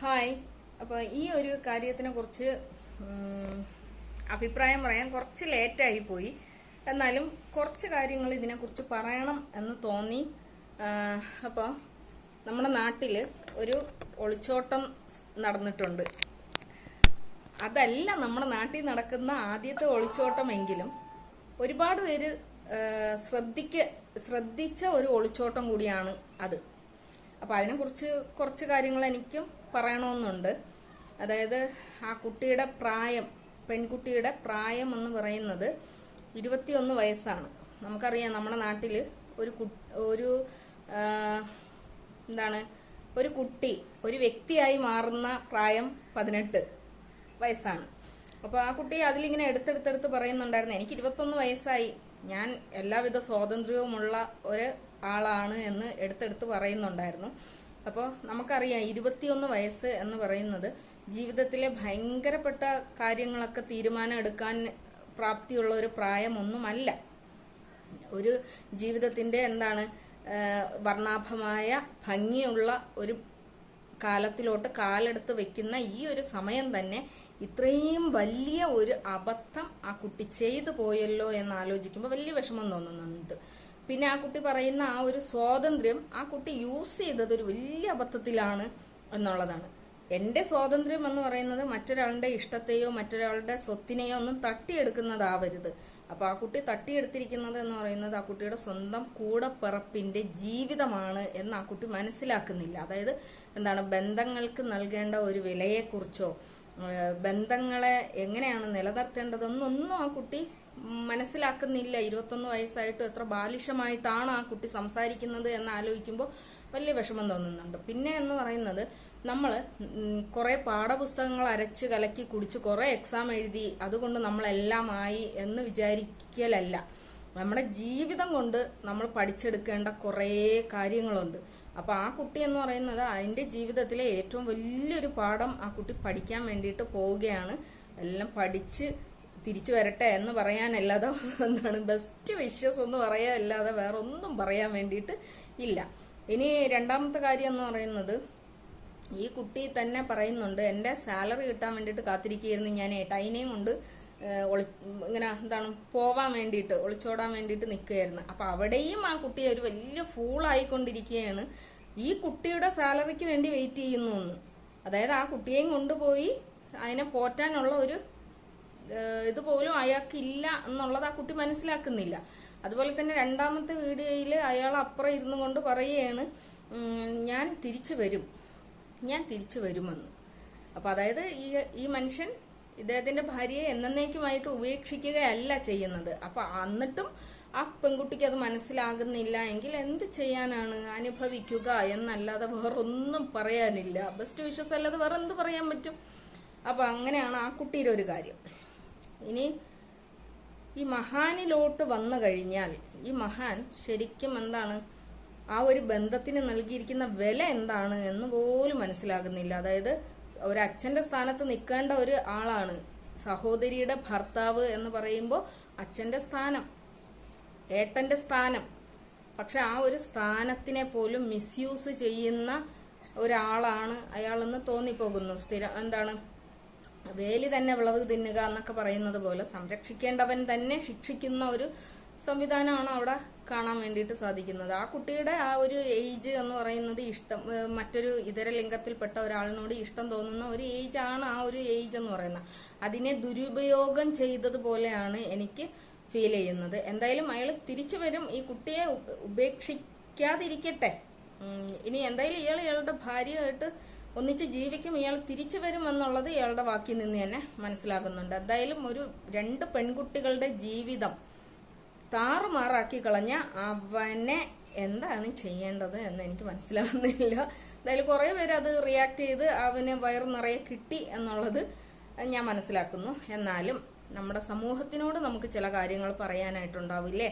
Hi. അപ്പോൾ ഈ ഒരു കാര്യത്തിനെ കുറിച്ച് അഭിപ്രായം പറയാൻ കുറച്ച് ലേറ്റായി പോയി. എന്നാലും കുറച്ച് കാര്യങ്ങൾ ഇതിനെക്കുറിച്ച് പറയണം എന്ന് തോന്നി. അപ്പോൾ നമ്മുടെ നാട്ടിൽ ഒരു ഒളിച്ചോട്ടം നടന്നിട്ടുണ്ട്. അതല്ല നമ്മുടെ നാട്ടിൽ നടക്കുന്ന ആദ്യത്തെ ഒളിച്ചോട്ടമെങ്കിലും ഒരുപാട് പേര് ശ്രദ്ധിക്ക ശ്രദ്ധിച്ച ഒരു ഒളിച്ചോട്ടം കൂടിയാണ് അത്. അപ്പൊ അതിനെക്കുറിച്ച് കുറച്ച് കാര്യങ്ങൾ എനിക്കും പറയണമെന്നുണ്ട്. അതായത് ആ കുട്ടിയുടെ പ്രായം പെൺകുട്ടിയുടെ പ്രായം എന്ന് പറയുന്നത് ഇരുപത്തിയൊന്ന് വയസ്സാണ്. നമുക്കറിയാം നമ്മുടെ നാട്ടിൽ ഒരു കു- ഒരു എന്താണ് ഒരു കുട്ടി ഒരു വ്യക്തിയായി മാറുന്ന പ്രായം പതിനെട്ട് വയസ്സാണ്. അപ്പോൾ ആ കുട്ടി അതിലിങ്ങനെ എടുത്തെടുത്തെടുത്ത് പറയുന്നുണ്ടായിരുന്നു എനിക്ക് ഇരുപത്തൊന്ന് വയസ്സായി. ഞാൻ എല്ലാവിധ സ്വാതന്ത്ര്യവുമുള്ള ഒരു ആളാണ് എന്ന് എടുത്തെടുത്ത് പറയുന്നുണ്ടായിരുന്നു. അപ്പോൾ നമുക്കറിയാം ഇരുപത്തിയൊന്ന് വയസ്സ് എന്ന് പറയുന്നത് ജീവിതത്തിലെ ഭയങ്കരപ്പെട്ട കാര്യങ്ങളൊക്കെ തീരുമാനം എടുക്കാൻ പ്രാപ്തിയുള്ള ഒരു പ്രായമൊന്നുമല്ല. ഒരു ജീവിതത്തിന്റെ എന്താണ് വർണാഭമായ ഭംഗിയുള്ള ഒരു കാലത്തിലോട്ട് കാലെടുത്ത് വെക്കുന്ന ഈ ഒരു സമയം തന്നെ ഇത്രയും വലിയ ഒരു അബദ്ധം ആ കുട്ടി ചെയ്തു പോയല്ലോ എന്ന് ആലോചിക്കുമ്പോൾ വലിയ വിഷമം തോന്നുന്നുണ്ട്. പിന്നെ ആ കുട്ടി പറയുന്ന ആ ഒരു സ്വാതന്ത്ര്യം ആ കുട്ടി യൂസ് ചെയ്തത് ഒരു വലിയ അബദ്ധത്തിലാണ് എന്നുള്ളതാണ്. എന്റെ സ്വാതന്ത്ര്യം എന്ന് പറയുന്നത് മറ്റൊരാളുടെ ഇഷ്ടത്തെയോ മറ്റൊരാളുടെ സ്വത്തിനെയോ ഒന്നും തട്ടിയെടുക്കുന്നതാവരുത്. അപ്പൊ ആ കുട്ടി തട്ടിയെടുത്തിരിക്കുന്നത് എന്ന് പറയുന്നത് ആ കുട്ടിയുടെ സ്വന്തം കൂടപ്പിറപ്പിന്റെ ജീവിതമാണ് എന്ന് ആ കുട്ടി മനസ്സിലാക്കുന്നില്ല. അതായത് എന്താണ് ബന്ധങ്ങൾക്ക് നൽകേണ്ട ഒരു വിലയെക്കുറിച്ചോ ബന്ധങ്ങളെ എങ്ങനെയാണ് നിലനിർത്തേണ്ടതെന്നൊന്നും ആ കുട്ടി മനസ്സിലാക്കുന്നില്ല. ഇരുപത്തൊന്ന് വയസ്സായിട്ട് എത്ര ബാലിഷമായിട്ടാണ് ആ കുട്ടി സംസാരിക്കുന്നത് എന്ന് ആലോചിക്കുമ്പോൾ വലിയ വിഷമം തോന്നുന്നുണ്ട്. പിന്നെ എന്ന് പറയുന്നത് നമ്മൾ കുറെ പാഠപുസ്തകങ്ങൾ അരച്ച് കലക്കി കുടിച്ച് കുറെ എക്സാം എഴുതി അതുകൊണ്ട് നമ്മളെല്ലാം ആയി എന്ന് വിചാരിക്കലല്ല. നമ്മുടെ ജീവിതം കൊണ്ട് നമ്മൾ പഠിച്ചെടുക്കേണ്ട കുറേ കാര്യങ്ങളുണ്ട്. അപ്പൊ ആ കുട്ടി എന്ന് പറയുന്നത് അതിന്റെ ജീവിതത്തിലെ ഏറ്റവും വലിയൊരു പാഠം ആ കുട്ടി പഠിക്കാൻ വേണ്ടിയിട്ട് പോവുകയാണ്. എല്ലാം പഠിച്ച് തിരിച്ചു വരട്ടെ എന്ന് പറയാനല്ലാതെ എന്താണ് ബെസ്റ്റ് വിഷസ് എന്ന് പറയാനല്ലാതെ വേറെ ഒന്നും പറയാൻ വേണ്ടിയിട്ട് ഇല്ല. ഇനി രണ്ടാമത്തെ കാര്യം എന്ന് പറയുന്നത് ഈ കുട്ടി തന്നെ പറയുന്നുണ്ട് എന്റെ സാലറി കിട്ടാൻ വേണ്ടിയിട്ട് കാത്തിരിക്കുകയായിരുന്നു ഞാൻ ഏട്ടായിനെയും കൊണ്ട് ഇങ്ങനെ എന്താണ് പോവാൻ വേണ്ടിയിട്ട് ഒളിച്ചോടാൻ വേണ്ടിയിട്ട് നിൽക്കുകയായിരുന്നു. അപ്പൊ അവിടെയും ആ കുട്ടി ഒരു വലിയ ഫൂളായിക്കൊണ്ടിരിക്കുകയാണ് ഈ കുട്ടിയുടെ സാലറിക്ക് വേണ്ടി വെയിറ്റ് ചെയ്യുന്നു എന്ന്. അതായത് ആ കുട്ടിയെയും കൊണ്ടുപോയി അതിനെ പോറ്റാനുള്ള ഒരു ഇതുപോലും അയാൾക്കില്ല എന്നുള്ളത് ആ കുട്ടി മനസ്സിലാക്കുന്നില്ല. അതുപോലെ തന്നെ രണ്ടാമത്തെ വീഡിയോയിൽ അയാൾ അപ്പുറം ഇരുന്നു കൊണ്ട് പറയുകയാണ് ഞാൻ തിരിച്ചു വരും. ഞാൻ തിരിച്ചു വരുമെന്ന്. അപ്പൊ അതായത് ഈ ഈ മനുഷ്യൻ ഇദ്ദേഹത്തിന്റെ ഭാര്യയെ എന്നേക്കുമായിട്ട് ഉപേക്ഷിക്കുകയല്ല ചെയ്യുന്നത്. അപ്പൊ എന്നിട്ടും ആ പെൺകുട്ടിക്ക് അത് മനസ്സിലാകുന്നില്ല എങ്കിൽ എന്ത് ചെയ്യാനാണ്? അനുഭവിക്കുക എന്നല്ലാതെ വേറൊന്നും പറയാനില്ല. ബെസ്റ്റ് വിഷസ് അല്ലാതെ വേറെ എന്ത് പറയാൻ പറ്റും? അപ്പൊ അങ്ങനെയാണ് ആ കുട്ടിയുടെ ഒരു കാര്യം. ഇനി ഈ മഹാനിലോട്ട് വന്നു കഴിഞ്ഞാൽ ഈ മഹാൻ ശരിക്കും എന്താണ് ആ ഒരു ബന്ധത്തിന് നൽകിയിരിക്കുന്ന വില എന്താണ് എന്ന് പോലും മനസ്സിലാകുന്നില്ല. അതായത് ഒരു അച്ഛന്റെ സ്ഥാനത്ത് നിൽക്കേണ്ട ഒരു ആളാണ് സഹോദരിയുടെ ഭർത്താവ് എന്ന് പറയുമ്പോൾ അച്ഛന്റെ സ്ഥാനം ഏട്ടന്റെ സ്ഥാനം. പക്ഷെ ആ ഒരു സ്ഥാനത്തിനെ പോലും മിസ്യൂസ് ചെയ്യുന്ന ഒരാളാണ് അയാളെന്ന് തോന്നിപ്പോകുന്നു. സ്ഥിരം എന്താണ് വേലി തന്നെ വിളവ് തിന്നുക എന്നൊക്കെ പറയുന്നത് പോലെ സംരക്ഷിക്കേണ്ടവൻ തന്നെ ശിക്ഷിക്കുന്ന ഒരു സംവിധാനമാണ് അവിടെ കാണാൻ വേണ്ടിയിട്ട് സാധിക്കുന്നത്. ആ കുട്ടിയുടെ ആ ഒരു ഏജ് എന്ന് പറയുന്നത് ഇഷ്ടം മറ്റൊരു ഇതര ലിംഗത്തിൽപ്പെട്ട ഒരാളിനോട് ഇഷ്ടം തോന്നുന്ന ഒരു ഏജ് ആണ് ആ ഒരു ഏജ് എന്ന് പറയുന്നത്. അതിനെ ദുരുപയോഗം ചെയ്തതുപോലെയാണ് എനിക്ക് ഫീൽ ചെയ്യുന്നത്. എന്തായാലും അയാൾ തിരിച്ചു വരും. ഈ കുട്ടിയെ ഉപേക്ഷിക്കാതിരിക്കട്ടെ. ഇനി എന്തായാലും ഇയാൾ ഇയാളുടെ ഭാര്യയായിട്ട് ഒന്നിച്ച് ജീവിക്കും ഇയാൾ തിരിച്ചു വരും എന്നുള്ളത് ഇയാളുടെ വാക്കിൽ നിന്ന് തന്നെ മനസ്സിലാകുന്നുണ്ട്. എന്തായാലും ഒരു രണ്ട് പെൺകുട്ടികളുടെ ജീവിതം താറുമാറാക്കി കളഞ്ഞ അവനെ എന്താണ് ചെയ്യേണ്ടത് എന്ന് എനിക്ക് മനസ്സിലാകുന്നില്ല എന്തായാലും കുറെ പേര് അത് റിയാക്ട് ചെയ്ത് അവന് വയർ നിറയെ കിട്ടി എന്നുള്ളത് ഞാൻ മനസ്സിലാക്കുന്നു. എന്നാലും നമ്മുടെ സമൂഹത്തിനോട് നമുക്ക് ചില കാര്യങ്ങൾ പറയാനായിട്ടുണ്ടാവില്ലേ?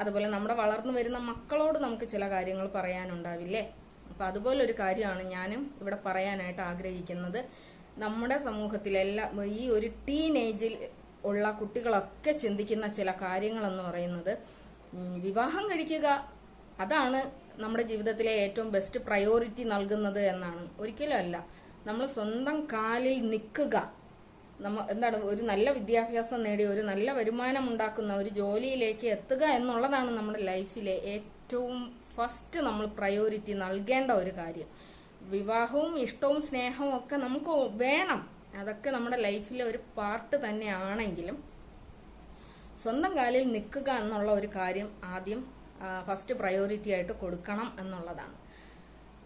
അതുപോലെ നമ്മുടെ വളർന്നു വരുന്ന മക്കളോട് നമുക്ക് ചില കാര്യങ്ങൾ പറയാനുണ്ടാവില്ലേ? അതുപോലെ ഒരു കാര്യമാണ് ഞാനും ഇവിടെ പറയാനായിട്ട് ആഗ്രഹിക്കുന്നത്. നമ്മുടെ സമൂഹത്തിലെല്ലാ ഈ ഒരു ടീനേജിൽ ഉള്ള കുട്ടികളൊക്കെ ചിന്തിക്കുന്ന ചില കാര്യങ്ങൾ എന്ന് പറയുന്നത് വിവാഹം കഴിക്കുക അതാണ് നമ്മുടെ ജീവിതത്തിലെ ഏറ്റവും ബെസ്റ്റ് പ്രയോറിറ്റി നൽകുന്നത് എന്നാണ്. ഒരിക്കലും അല്ല. നമ്മൾ സ്വന്തം കാലിൽ നിൽക്കുക. നമ്മ എന്താണ് ഒരു നല്ല വിദ്യാഭ്യാസം നേടി ഒരു നല്ല വരുമാനം ഉണ്ടാക്കുന്ന ഒരു ജോലിയിലേക്ക് എത്തുക എന്നുള്ളതാണ് നമ്മുടെ ലൈഫിലെ ഏറ്റവും ഫസ്റ്റ് നമ്മൾ പ്രയോറിറ്റി നൽകേണ്ട ഒരു കാര്യം. വിവാഹവും ഇഷ്ടവും സ്നേഹവും ഒക്കെ നമുക്ക് വേണം. അതൊക്കെ നമ്മുടെ ലൈഫിലെ ഒരു പാർട്ട് തന്നെയാണെങ്കിലും സ്വന്തം കാലിൽ നിൽക്കുക എന്നുള്ള ഒരു കാര്യം ആദ്യം ഫസ്റ്റ് പ്രയോറിറ്റി ആയിട്ട് കൊടുക്കണം എന്നുള്ളതാണ്.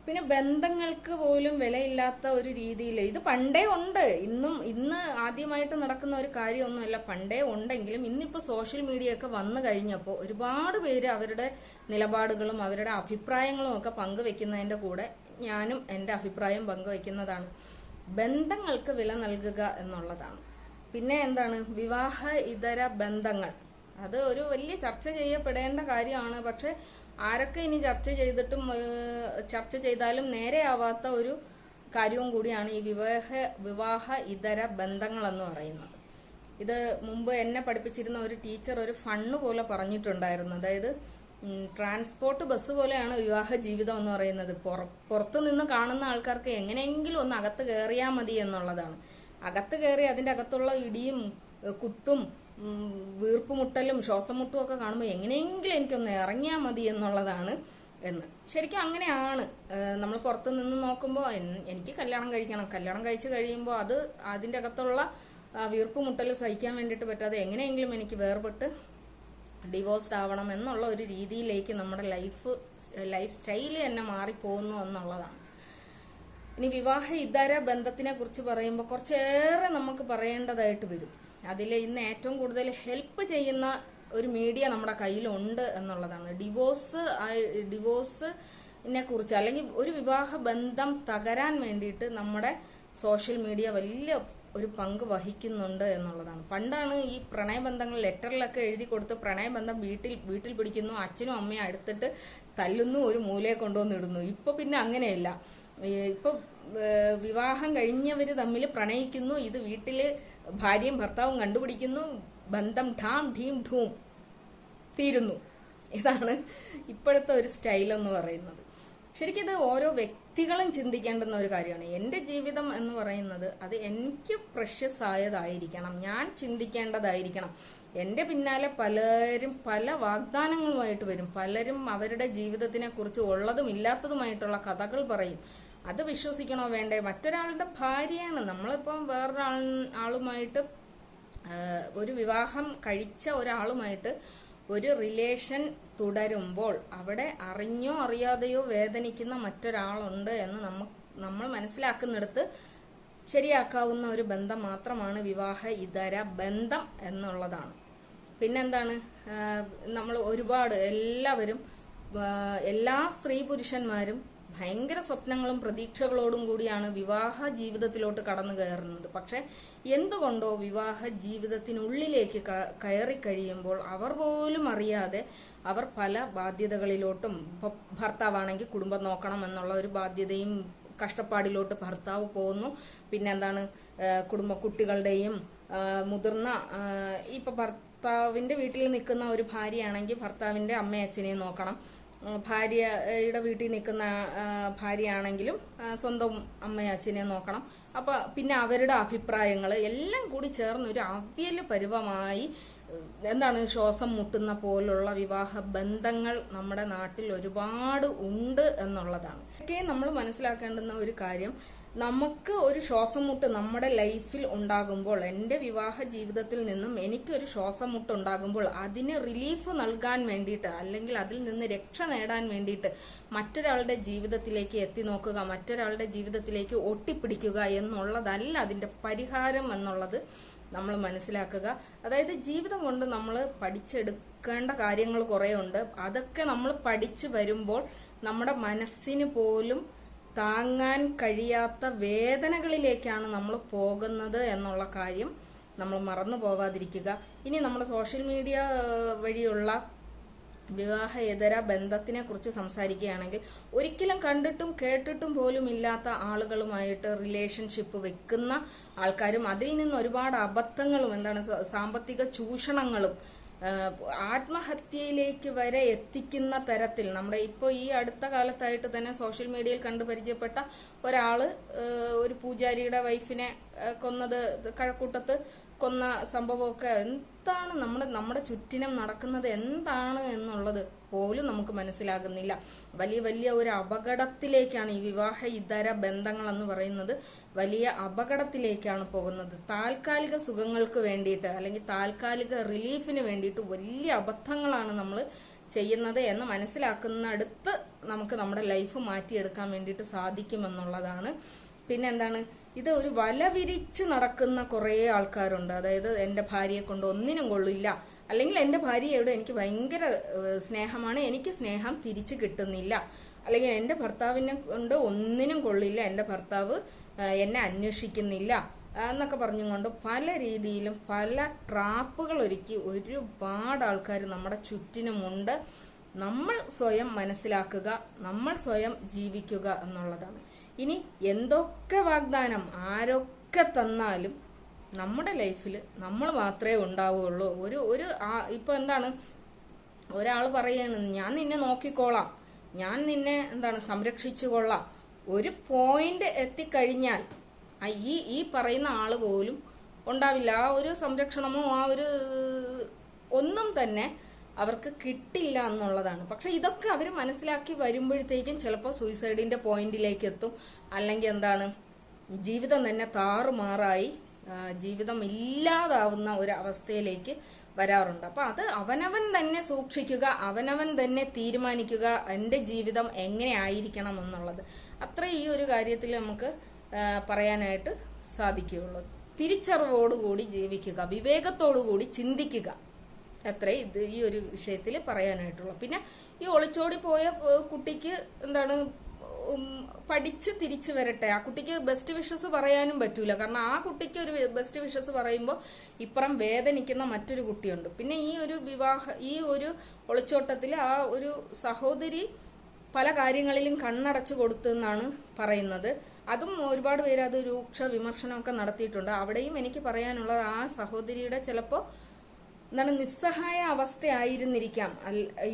പിന്നെ ബന്ധങ്ങൾക്ക് പോലും വിലയില്ലാത്ത ഒരു രീതിയിൽ ഇത് പണ്ടേ ഉണ്ട്. ഇന്നും ഇന്ന് ആദ്യമായിട്ട് നടക്കുന്ന ഒരു കാര്യമൊന്നുമല്ല. പണ്ടേ ഉണ്ടെങ്കിലും ഇന്നിപ്പോ സോഷ്യൽ മീഡിയ ഒക്കെ വന്നു കഴിഞ്ഞപ്പോൾ ഒരുപാട് പേര് അവരുടെ നിലപാടുകളും അവരുടെ അഭിപ്രായങ്ങളും ഒക്കെ പങ്കുവെക്കുന്നതിന്റെ കൂടെ ഞാനും എന്റെ അഭിപ്രായം പങ്കുവെക്കുന്നതാണ്. ബന്ധങ്ങൾക്ക് വില നൽകുക എന്നുള്ളതാണ്. പിന്നെ എന്താണ്? വിവാഹ ഇതര ബന്ധങ്ങൾ. അത് ഒരു വലിയ ചർച്ച ചെയ്യപ്പെടേണ്ട കാര്യമാണ്. പക്ഷെ ആരൊക്കെ ഇനി ചർച്ച ചെയ്തിട്ടും ചർച്ച ചെയ്താലും നേരെയാവാത്ത ഒരു കാര്യവും കൂടിയാണ് ഈ വിവാഹ വിവാഹ ഇതര ബന്ധങ്ങൾ എന്ന് പറയുന്നത്. ഇത് മുമ്പ് എന്നെ പഠിപ്പിച്ചിരുന്ന ഒരു ടീച്ചർ ഒരു ഫണ്ണ് പോലെ പറഞ്ഞിട്ടുണ്ടായിരുന്നു. അതായത് ട്രാൻസ്പോർട്ട് ബസ് പോലെയാണ് വിവാഹ ജീവിതം എന്ന് പറയുന്നത്. പുറ- പുറത്തു നിന്ന് കാണുന്ന ആൾക്കാർക്ക് എങ്ങനെയെങ്കിലും ഒന്ന് അകത്ത് കയറിയാൽ മതി എന്നുള്ളതാണ്. അകത്ത് കയറി അതിന്റെ അകത്തുള്ള ഇടിയും കുത്തും വീർപ്പുമുട്ടലും ശ്വാസം മുട്ടും ഒക്കെ കാണുമ്പോൾ എങ്ങനെയെങ്കിലും എനിക്കൊന്ന് ഇറങ്ങിയാൽ മതി എന്നുള്ളതാണ് എന്ന്. ശരിക്കും അങ്ങനെയാണ്. നമ്മൾ പുറത്ത് നിന്ന് നോക്കുമ്പോൾ എനിക്ക് കല്യാണം കഴിക്കണം. കല്യാണം കഴിച്ചു കഴിയുമ്പോൾ അത് അതിന്റെ അകത്തുള്ള വീർപ്പ് വീർപ്പുമുട്ടൽ സഹിക്കാൻ വേണ്ടിയിട്ട് പറ്റാതെ എങ്ങനെയെങ്കിലും എനിക്ക് വേർപെട്ട് ഡിവോഴ്സ്ഡ് ആവണം എന്നുള്ള ഒരു രീതിയിലേക്ക് നമ്മുടെ ലൈഫ് ലൈഫ് സ്റ്റൈൽ തന്നെ മാറിപ്പോകുന്നു എന്നുള്ളതാണ്. ഇനി വിവാഹ ഇതര ബന്ധത്തിനെ കുറിച്ച് പറയുമ്പോൾ കുറച്ചേറെ നമുക്ക് പറയേണ്ടതായിട്ട് വരും. അതിൽ ഇന്ന് ഏറ്റവും കൂടുതൽ ഹെൽപ്പ് ചെയ്യുന്ന ഒരു മീഡിയ നമ്മുടെ കയ്യിലുണ്ട് എന്നുള്ളതാണ്. ഡിവോഴ്സ് ഡിവോഴ്സിനെ കുറിച്ച് അല്ലെങ്കിൽ ഒരു വിവാഹ ബന്ധം തകരാൻ വേണ്ടിയിട്ട് നമ്മുടെ സോഷ്യൽ മീഡിയ വലിയ ഒരു പങ്ക് വഹിക്കുന്നുണ്ട് എന്നുള്ളതാണ്. പണ്ടാണ് ഈ പ്രണയബന്ധങ്ങൾ ലെറ്ററിലൊക്കെ എഴുതി കൊടുത്ത് പ്രണയബന്ധം വീട്ടിൽ വീട്ടിൽ പിടിക്കുന്നു അച്ഛനും അമ്മയും അടുത്തിട്ട് തല്ലുന്നു ഒരു മൂലയെ കൊണ്ടുവന്നിടുന്നു. ഇപ്പൊ പിന്നെ അങ്ങനെയല്ല. ഇപ്പൊ വിവാഹം കഴിഞ്ഞവര് തമ്മിൽ പ്രണയിക്കുന്നു ഇത് വീട്ടിൽ ഭാര്യയും ഭർത്താവും കണ്ടുപിടിക്കുന്നു. ബന്ധം ഠാം ഠീം ഠൂം തീരുന്നു. ഇതാണ് ഇപ്പോഴത്തെ ഒരു സ്റ്റൈൽ എന്ന് പറയുന്നത്. ശരിക്കും ഇത് ഓരോ വ്യക്തികളും ചിന്തിക്കേണ്ടുന്ന ഒരു കാര്യമാണ്. എന്റെ ജീവിതം എന്ന് പറയുന്നത് അത് എനിക്ക് പ്രഷ്യസ് ആയതായിരിക്കണം ഞാൻ ചിന്തിക്കേണ്ടതായിരിക്കണം. എന്റെ പിന്നാലെ പലരും പല വാഗ്ദാനങ്ങളുമായിട്ട് വരും. പലരും അവരുടെ ജീവിതത്തിനെ കുറിച്ച് ഉള്ളതും ഇല്ലാത്തതുമായിട്ടുള്ള കഥകൾ പറയും. അത് വിശ്വസിക്കണോ വേണ്ടേ? മറ്റൊരാളുടെ ഭാര്യയാണ്. നമ്മളിപ്പം വേറൊരാൾ ആളുമായിട്ട് ഒരു വിവാഹം കഴിച്ച ഒരാളുമായിട്ട് ഒരു റിലേഷൻ തുടരുമ്പോൾ അവിടെ അറിഞ്ഞോ അറിയാതെയോ വേദനിക്കുന്ന മറ്റൊരാളുണ്ട് എന്ന് നമ്മ നമ്മൾ മനസ്സിലാക്കുന്നിടത്ത് ശരിയാക്കാവുന്ന ഒരു ബന്ധം മാത്രമാണ് വിവാഹ ഇതര ബന്ധം എന്നുള്ളതാണ്. പിന്നെന്താണ്? നമ്മൾ ഒരുപാട് എല്ലാവരും എല്ലാ സ്ത്രീ പുരുഷന്മാരും ഭയങ്കര സ്വപ്നങ്ങളും പ്രതീക്ഷകളോടും കൂടിയാണ് വിവാഹ ജീവിതത്തിലോട്ട് കടന്നു കയറുന്നത്. പക്ഷെ എന്തുകൊണ്ടോ വിവാഹ ജീവിതത്തിനുള്ളിലേക്ക് കയറി കഴിയുമ്പോൾ അവർ പോലും അറിയാതെ അവർ പല ബാധ്യതകളിലോട്ടും ഭർത്താവാണെങ്കിൽ കുടുംബം നോക്കണം എന്നുള്ള ഒരു ബാധ്യതയും കഷ്ടപ്പാടിലോട്ട് ഭർത്താവ് പോകുന്നു. പിന്നെ എന്താണ് കുടുംബ കുട്ടികളുടെയും മുതിർന്ന ഇപ്പൊ ഭർത്താവിന്റെ വീട്ടിൽ നിൽക്കുന്ന ഒരു ഭാര്യയാണെങ്കിൽ ഭർത്താവിന്റെ അമ്മയച്ഛനെയും നോക്കണം. ഭാര്യയുടെ വീട്ടിൽ നിൽക്കുന്ന ഭാര്യയാണെങ്കിലും സ്വന്തം അമ്മയും അച്ഛനെയും നോക്കണം. അപ്പൊ പിന്നെ അവരുടെ അഭിപ്രായങ്ങൾ എല്ലാം കൂടി ചേർന്ന് ഒരു അവിയൽ പരുവമായി എന്താണ് ശ്വാസം മുട്ടുന്ന പോലുള്ള വിവാഹ ബന്ധങ്ങൾ നമ്മുടെ നാട്ടിൽ ഒരുപാട് ഉണ്ട് എന്നുള്ളതാണ്. ഒക്കെ നമ്മൾ മനസ്സിലാക്കേണ്ടുന്ന ഒരു കാര്യം നമുക്ക് ഒരു ശ്വാസം മുട്ട് നമ്മുടെ ലൈഫിൽ ഉണ്ടാകുമ്പോൾ എന്റെ വിവാഹ ജീവിതത്തിൽ നിന്നും എനിക്കൊരു ശ്വാസം മുട്ട് ഉണ്ടാകുമ്പോൾ അതിന് റിലീഫ് നൽകാൻ വേണ്ടിയിട്ട് അല്ലെങ്കിൽ അതിൽ നിന്ന് രക്ഷ നേടാൻ വേണ്ടിയിട്ട് മറ്റൊരാളുടെ ജീവിതത്തിലേക്ക് എത്തി നോക്കുക മറ്റൊരാളുടെ ജീവിതത്തിലേക്ക് ഒട്ടിപ്പിടിക്കുക എന്നുള്ളതല്ല അതിന്റെ പരിഹാരം എന്നുള്ളത് നമ്മൾ മനസ്സിലാക്കുക. അതായത് ജീവിതം കൊണ്ട് നമ്മൾ പഠിച്ചെടുക്കേണ്ട കാര്യങ്ങൾ കുറേ ഉണ്ട്. അതൊക്കെ നമ്മൾ പഠിച്ചു വരുമ്പോൾ നമ്മുടെ മനസ്സിന് പോലും താങ്ങാൻ കഴിയാത്ത വേദനകളിലേക്കാണ് നമ്മൾ പോകുന്നത് എന്നുള്ള കാര്യം നമ്മൾ മറന്നു പോവാതിരിക്കുക. ഇനി നമ്മുടെ സോഷ്യൽ മീഡിയ വഴിയുള്ള വിവാഹേതര ബന്ധത്തിനെ കുറിച്ച് സംസാരിക്കുകയാണെങ്കിൽ ഒരിക്കലും കണ്ടിട്ടും കേട്ടിട്ടും പോലും ഇല്ലാത്ത ആളുകളുമായിട്ട് റിലേഷൻഷിപ്പ് വെക്കുന്ന ആൾക്കാരും അതിൽ നിന്ന് ഒരുപാട് അബദ്ധങ്ങളും എന്താണ് സാമ്പത്തിക ചൂഷണങ്ങളും ആത്മഹത്യയിലേക്ക് വരെ എത്തിക്കുന്ന തരത്തിൽ നമ്മുടെ ഇപ്പോൾ ഈ അടുത്ത കാലത്തായിട്ട് തന്നെ സോഷ്യൽ മീഡിയയിൽ കണ്ടു പരിചയപ്പെട്ട ഒരാൾ ഒരു പൂജാരിയുടെ വൈഫിനെ കൊന്നത് കഴക്കൂട്ടത്ത് കൊന്ന സംഭവമൊക്കെ എന്താണ് നമ്മുടെ നമ്മുടെ ചുറ്റിനും നടക്കുന്നത് എന്താണ് എന്നുള്ളത് പോലും നമുക്ക് മനസ്സിലാകുന്നില്ല. വലിയ വലിയ ഒരു അപകടത്തിലേക്കാണ് ഈ വിവാഹ ഇതര ബന്ധങ്ങൾ എന്ന് പറയുന്നത്. വലിയ അപകടത്തിലേക്കാണ് പോകുന്നത്. താൽക്കാലിക സുഖങ്ങൾക്ക് വേണ്ടിയിട്ട് അല്ലെങ്കിൽ താൽക്കാലിക റിലീഫിന് വേണ്ടിയിട്ട് വലിയ അബദ്ധങ്ങളാണ് നമ്മൾ ചെയ്യുന്നത് എന്ന് മനസ്സിലാക്കുന്ന അടുത്ത് നമുക്ക് നമ്മുടെ ലൈഫ് മാറ്റിയെടുക്കാൻ വേണ്ടിയിട്ട് സാധിക്കുമെന്നുള്ളതാണ്. പിന്നെ എന്താണ്? ഇത് ഒരു വല വിരിച്ച് നടക്കുന്ന കുറേ ആൾക്കാരുണ്ട്. അതായത് എന്റെ ഭാര്യയെ കൊണ്ട് ഒന്നിനും കൊള്ളില്ല. അല്ലെങ്കിൽ എന്റെ ഭാര്യയോട് എനിക്ക് ഭയങ്കര സ്നേഹമാണ്. എനിക്ക് സ്നേഹം തിരിച്ചു കിട്ടുന്നില്ല. അല്ലെങ്കിൽ എന്റെ ഭർത്താവിനെ കൊണ്ട് ഒന്നിനും കൊള്ളില്ല. എന്റെ ഭർത്താവ് എന്നെ അന്വേഷിക്കുന്നില്ല. എന്നൊക്കെ പറഞ്ഞുകൊണ്ട് പല രീതിയിലും പല ട്രാപ്പുകൾ ഒരുക്കി ഒരുപാട് ആൾക്കാർ നമ്മുടെ ചുറ്റിനുമുണ്ട്. നമ്മൾ സ്വയം മനസ്സിലാക്കുക നമ്മൾ സ്വയം ജീവിക്കുക എന്നുള്ളതാണ്. ഇനി എന്തൊക്കെ വാഗ്ദാനം ആരൊക്കെ തന്നാലും നമ്മുടെ ലൈഫിൽ നമ്മൾ മാത്രമേ ഉണ്ടാവുകയുള്ളൂ. ഒരു ഒരു ആ- ഇപ്പൊ എന്താണ്? ഒരാൾ പറയാണ് ഞാൻ നിന്നെ നോക്കിക്കോളാം. ഞാൻ നിന്നെ എന്താണ് സംരക്ഷിച്ചു കൊള്ളാം. ഒരു പോയിന്റ് എത്തിക്കഴിഞ്ഞാൽ ഈ ഈ പറയുന്ന ആൾ പോലും ഉണ്ടാവില്ല. ആ ഒരു സംരക്ഷണമോ ആ ഒരു ഒന്നും തന്നെ അവർക്ക് കിട്ടില്ല എന്നുള്ളതാണ്. പക്ഷെ ഇതൊക്കെ അവർ മനസ്സിലാക്കി വരുമ്പോഴത്തേക്കും ചിലപ്പോൾ സൂയിസൈഡിന്റെ പോയിന്റിലേക്ക് എത്തും. അല്ലെങ്കിൽ എന്താണ് ജീവിതം തന്നെ താറുമാറായി ജീവിതം ഇല്ലാതാവുന്ന ഒരു അവസ്ഥയിലേക്ക് വരാറുണ്ട്. അപ്പൊ അത് അവനവൻ തന്നെ സൂക്ഷിക്കുക അവനവൻ തന്നെ തീരുമാനിക്കുക എന്റെ ജീവിതം എങ്ങനെ ആയിരിക്കണം എന്നുള്ളത്. അത്ര ഈ ഒരു കാര്യത്തിൽ നമുക്ക് പറയാനായിട്ട് സാധിക്കുകയുള്ളൂ. തിരിച്ചറിവോടുകൂടി ജീവിക്കുക വിവേകത്തോടുകൂടി ചിന്തിക്കുക. അത്രേ ഇത് ഈ ഒരു വിഷയത്തിൽ പറയാനായിട്ടുള്ളൂ. പിന്നെ ഈ ഒളിച്ചോടി പോയ കുട്ടിക്ക് എന്താണ് പഠിച്ച് തിരിച്ചു വരട്ടെ. ആ കുട്ടിക്ക് ബെസ്റ്റ് വിഷസ് പറയാനും പറ്റൂല. കാരണം ആ കുട്ടിക്ക് ഒരു ബെസ്റ്റ് വിഷസ് പറയുമ്പോൾ ഇപ്പുറം വേദനിക്കുന്ന മറ്റൊരു കുട്ടിയുണ്ട്. പിന്നെ ഈ ഒരു വിവാഹ ഈ ഒരു ഒളിച്ചോട്ടത്തിൽ ആ ഒരു സഹോദരി പല കാര്യങ്ങളിലും കണ്ണടച്ചു കൊടുത്തു എന്നാണ് പറയുന്നത്. അതും ഒരുപാട് പേര് അത് രൂക്ഷ വിമർശനമൊക്കെ നടത്തിയിട്ടുണ്ട്. അവിടെയും എനിക്ക് പറയാനുള്ളത് ആ സഹോദരിയുടെ ചിലപ്പോൾ എന്താണ് നിസ്സഹായ അവസ്ഥയായിരുന്നിരിക്കാം.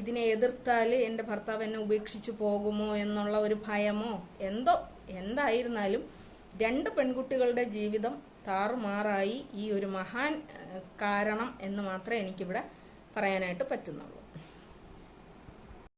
ഇതിനെ എതിർത്താൽ എന്റെ ഭർത്താവ് എന്നെ ഉപേക്ഷിച്ചു പോകുമോ എന്നുള്ള ഒരു ഭയമോ എന്തോ എന്തായിരുന്നാലും രണ്ട് പെൺകുട്ടികളുടെ ജീവിതം താറുമാറായി ഈ ഒരു മഹാൻ കാരണം എന്ന് മാത്രമേ എനിക്കിവിടെ പറയാനായിട്ട് പറ്റുന്നുള്ളൂ.